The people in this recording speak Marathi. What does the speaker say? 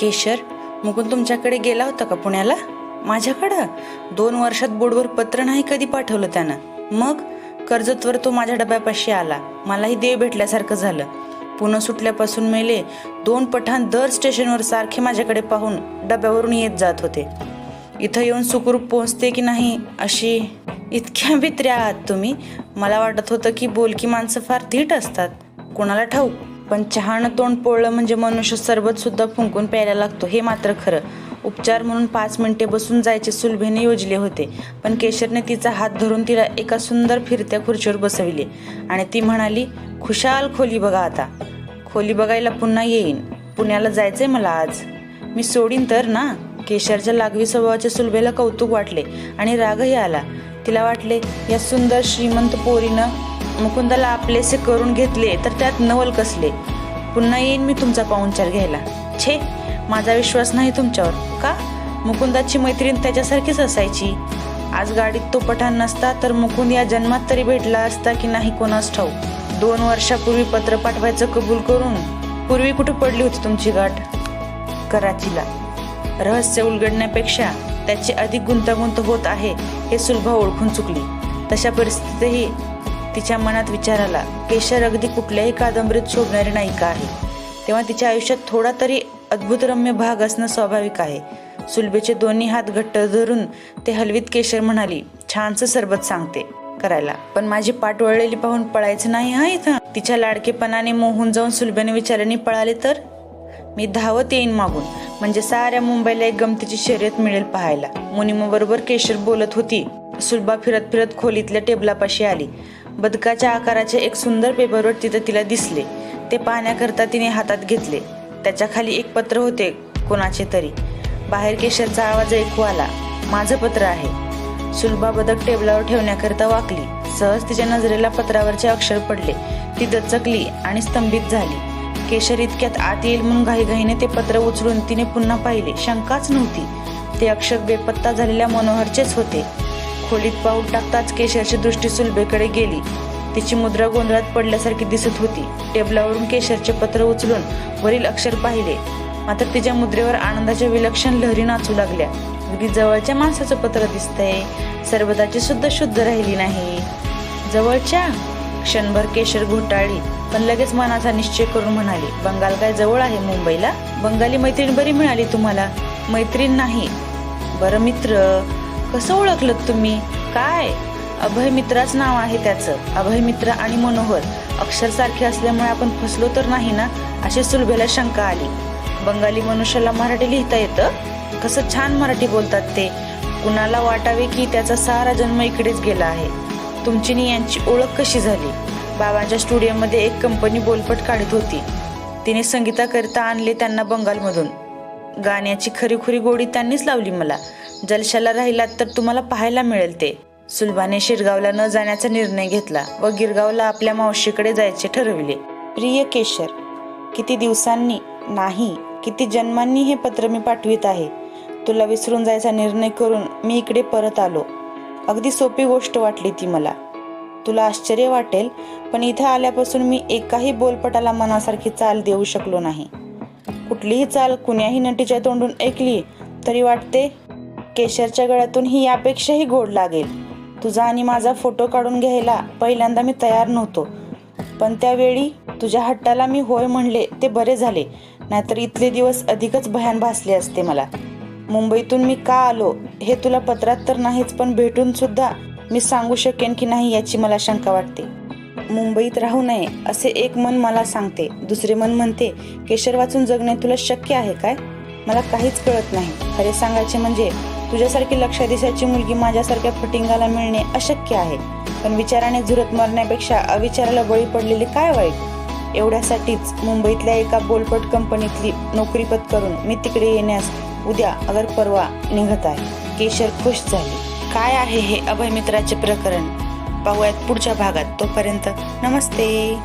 केशर मुकुंद तुमच्याकडे गेला होता का पुण्याला? माझ्याकडं? दोन वर्षात बोर्डवर पत्र नाही कधी पाठवलं त्यानं. मग? कर्जतवर तो माझ्या डब्यापाशी आला. मलाही देव भेटल्यासारखं झालं. पुन्हा सुटल्यापासून मेले दोन पठाण दर स्टेशनवर सारखे माझ्याकडे पाहून डब्यावरून येत जात होते. इथं येऊन सुखरूप पोहोचते की नाही अशी इतक्या भित्र्या आहात तुम्ही? मला वाटत होतं की बोलकी माणसं फार धीट असतात. कोणाला ठाऊक? पण चहानं तोंड पोळलं म्हणजे मनुष्य सरबत सुद्धा फुंकून प्यायला लागतो. हे मात्र खरं. उपचार म्हणून पाच मिनिटे बसून जायचे सुलभेने योजले होते. पण केशरने तिचा हात धरून तिला एका सुंदर फिरत्या खुर्चीवर बसविले. आणि ती म्हणाली खुशाल खोली बघा आता. खोली बघायला पुन्हा येईन. पुण्याला जायचंय मला आज. मी सोडीन तर ना? केशरच्या लागवी स्वभावाच्या सुलभेला कौतुक वाटले आणि रागही आला. तिला वाटले या सुंदर श्रीमंत पोरीनं मुकुंदाला आपलेसे करून घेतले तर त्यात नवल कसले? पुन्हा येईन मी तुमचा पाहुणचार घ्यायला. छे माझा विश्वास नाही तुमच्यावर का? मुकुंदाची मैत्रीण त्याच्यासारखीच असायची. आज गाडीत तो पठाण नसता तर मुकुंद या जन्मात तरी भेटला असता की नाही कोणास ठाऊ दोन वर्षापूर्वी पत्र पाठवायचं कबूल करून? पूर्वी कुठे पडली होती तुमची गाठ? कराचीला. रहस्य उलगडण्यापेक्षा त्याची अधिक गुंतागुंत होत आहे हे सुलभा ओळखून चुकली. तशा परिस्थितीतही तिच्या मनात विचार आला केशर अगदी कुठल्याही कादंबरीत शोभणारी नायिका आहे. तेव्हा तिच्या आयुष्यात थोडा तरी अद्भुतरम्य भाग असणं स्वाभाविक आहे. सुलभेचे दोन्ही हात घट्ट धरून ते हलवीत केशर म्हणाली छानसं सरबत सांगते करायला. पण माझी पाठ वळलेली पाहून पळायचं नाही हा इथं? तिच्या लाडकेपणाने मोहून जाऊन सुलभेने विचाराने पळाले तर? मी धावत येईन मागून. म्हणजे साऱ्या मुंबईला एक गमतीची शर्यत मिळेल पाहायला. मुनिमाबरोबर केशर बोलत होती. सुलभा फिरत फिरत खोलीतल्या टेबलापाशी आली. बदकाच्या आकाराचे एक सुंदर पेपरवर तिथं तिला दिसले. ते पाहण्याकरता तिने हातात घेतले. त्याच्याखाली एक पत्र होते कोणाचे तरी. बाहेर केशरचा आवाज ऐकू आला. माझं पत्र आहे. सुलभा बदक टेबलावर ठेवण्याकरता वाकली. सहज तिच्या नजरेला पत्रावरचे अक्षर पडले. ती दचकली आणि स्तंभित झाली. केशर इतक्यात आत येईल म्हणून घाईघाईने ते पत्र उचलून तिने पुन्हा पाहिले. शंकाच नव्हती. ते अक्षर बेपत्ता झालेल्या मनोहरचेच होते. खोलीत पाऊल टाकताच केशरची दृष्टी सुलभेकडे गेली. तिची मुद्रा गोंधळात पडल्यासारखी दिसत होती. टेबलावरून केशरचे पत्र उचलून वरील अक्षर पाहिले. मात्र तिच्या मुद्रेवर आनंदाच्या विलक्षण लहरी नाचू लागल्या. अगदी जवळच्या माणसाचं पत्र दिसतंय. सरबताची सुद्धा शुद्ध राहिली नाही. जवळच्या? क्षणभर केशर घोटाळली पण लगेच मनाचा निश्चय करून म्हणाली बंगाल काय जवळ आहे मुंबईला? बंगाली मैत्रीण बरी मिळाली तुम्हाला? मैत्रीण नाही. बरं मित्र कसं ओळखलं तुम्ही? काय? अभय मित्राच नाव आहे त्याचं. अभय मित्र आणि मनोहर अक्षर सारखे असल्यामुळे आपण फसलो तर नाही ना? अशी सुलभेला शंका आली. बंगाली मनुष्याला मराठी लिहिता येतं? कसं छान मराठी बोलतात ते. कुणाला वाटावे की त्याचा सारा जन्म इकडेच गेला आहे. तुमची नि यांची ओळख कशी झाली? बाबांच्या स्टुडिओमध्ये एक कंपनी बोलपट काढत होती. तिने संगीताकरिता आणले त्यांना बंगालमधून. गाण्याची खरीखुरी गोडी त्यांनीच लावली मला. जलशाला राहिलात तर तुम्हाला पाहायला मिळेल ते. सुलभाने शिरगावला न जाण्याचा निर्णय घेतला व गिरगावला आपल्या मावशीकडे जायचे ठरविले. प्रिय केशर किती दिवसांनी नाही किती जन्मांनी हे पत्र मी पाठवित आहे. तुला विसरून जायचा निर्णय करून मी इकडे परत आलो. अगदी सोपी गोष्ट वाटली ती मला. तुला आश्चर्य वाटेल पण इथे आल्यापासून मी एकाही बोलपटाला मनासारखी चाल देऊ शकलो नाही. कुठलीही चाल कुण्याही नटीच्या तोंडून ऐकली तरी वाटते केशरच्या गळ्यातून ही यापेक्षाही गोड लागेल. तुझा आणि माझा फोटो काढून घ्यायला पहिल्यांदा मी तयार नव्हतो. पण त्यावेळी तुझ्या हट्टाला मी होय म्हणले ते बरे झाले. नाहीतर इथले दिवस अधिकच भयान भासले असते मला. मुंबईतून मी का आलो हे तुला पत्रात तर नाहीच पण भेटून सुद्धा मी सांगू शकेन की नाही याची मला शंका वाटते. मुंबईत राहू नये असे एक मन मला सांगते. दुसरे मन म्हणते केशर वाचून जगणे तुला शक्य आहे काय? मला काहीच कळत नाही. खरे सांगायचे म्हणजे तुझ्यासारखी लक्षाधीशाची मुलगी माझ्यासारख्या फटिंगाला मिळणे अशक्य आहे. पण विचाराने झुरत मरण्यापेक्षा अविचाराला बळी पडलेले काय वाईट? एवढ्यासाठीच मुंबईतल्या एका बोलपट कंपनीतली नोकरी पत्करून मी तिकडे येण्यास उद्या अगर परवा निघत आहे. केशर खुश झाले. काय आहे हे अभय मित्राचे प्रकरण? पाहूयात पुढच्या भागात. तोपर्यंत नमस्ते.